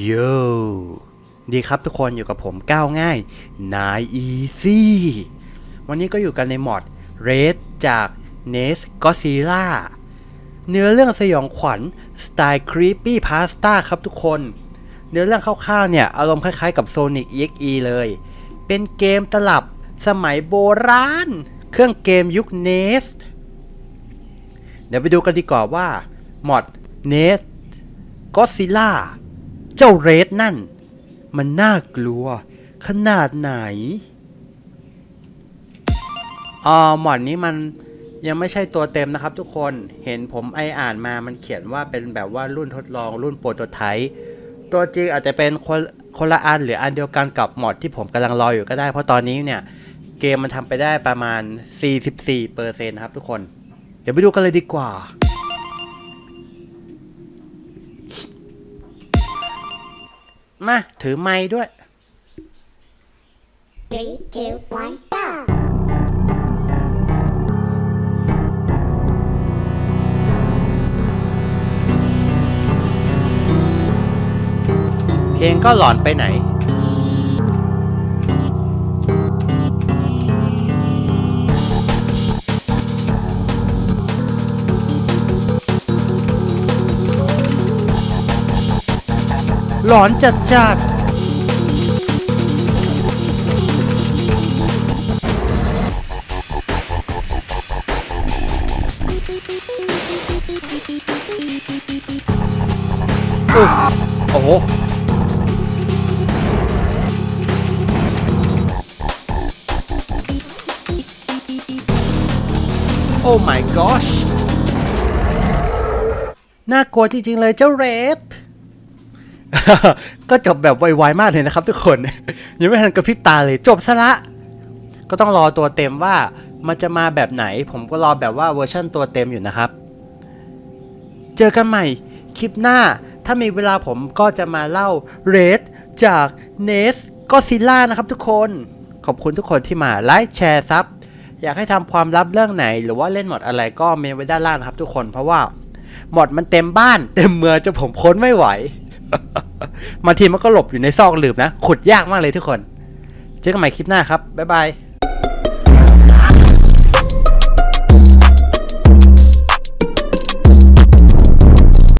โยดีครับทุกคนอยู่กับผมก้าวง่ายนายอีซี่วันนี้ก็อยู่กันในมอด Red จาก n e s Godzilla เนื้อเรื่องสยองขวัญสไตล์ Creepy Pasta ครับทุกคน เนื้อเรื่องคร่าวๆเนี่ย อารมณ์คล้ายๆกับ Sonic EXE เลย เป็นเกมตลับสมัยโบราณ เครื่องเกมยุค NES เดี๋ยวไปดูกันดีกว่าว่า มอด NES Godzilla เจ้าเรดนั่น มันน่ากลัว ขนาดไหนอ๋อหมอดนี้มันยังไม่ใช่ตัวเต็มนะครับทุกคนเห็นผมไออ่านมามันเขียนว่าเป็นแบบว่ารุ่นทดลองรุ่นโปรโตไทป์ตัวจริงอาจจะเป็นคนคนละอันหรืออันเดียวกันกับหมอดที่ผมกำลังรออยู่ก็ได้ เพราะตอนนี้เนี่ย เกมมันทำไปได้ประมาณ 44%ครับทุกคน เดี๋ยวไปดูกันเลยดีกว่า มา ถือไม้ด้วย Three, two, one, go! เพลงก็หลอนไปไหน หลอนจัดจัดอุ๊ยโอ้โหโอ้ my gosh น่ากลัวจริงๆเลยเจ้าเรด ก็จบแบบไวๆมากเลยนะครับทุกคน ยังไม่ทันกระพริบตาเลยจบซะละ ก็ต้องรอตัวเต็มว่ามันจะมาแบบไหน ผมก็รอแบบว่าเวอร์ชั่นตัวเต็มอยู่นะครับ เจอกันใหม่คลิปหน้า ถ้ามีเวลาผมก็จะมาเล่าเรดจาก n e s ก็ซิล่านะครับทุกคน ขอบคุณทุกคนที่มาไลค์แชร์ซับอยากให้ทำความลับเรื่องไหน หรือว่าเล่นหมดอะไรก็เมนไว้ด้านล่างนะครับทุกคนเพราะว่าหมดมันเต็มบ้าน เต็มเมืองจนผมค้นไม่ไหว มาทีมันก็หลบอยู่ในซอกหลืบนะ ขุดยากมากเลยทุกคน เจอกันใหม่คลิปหน้าครับ บ๊ายบาย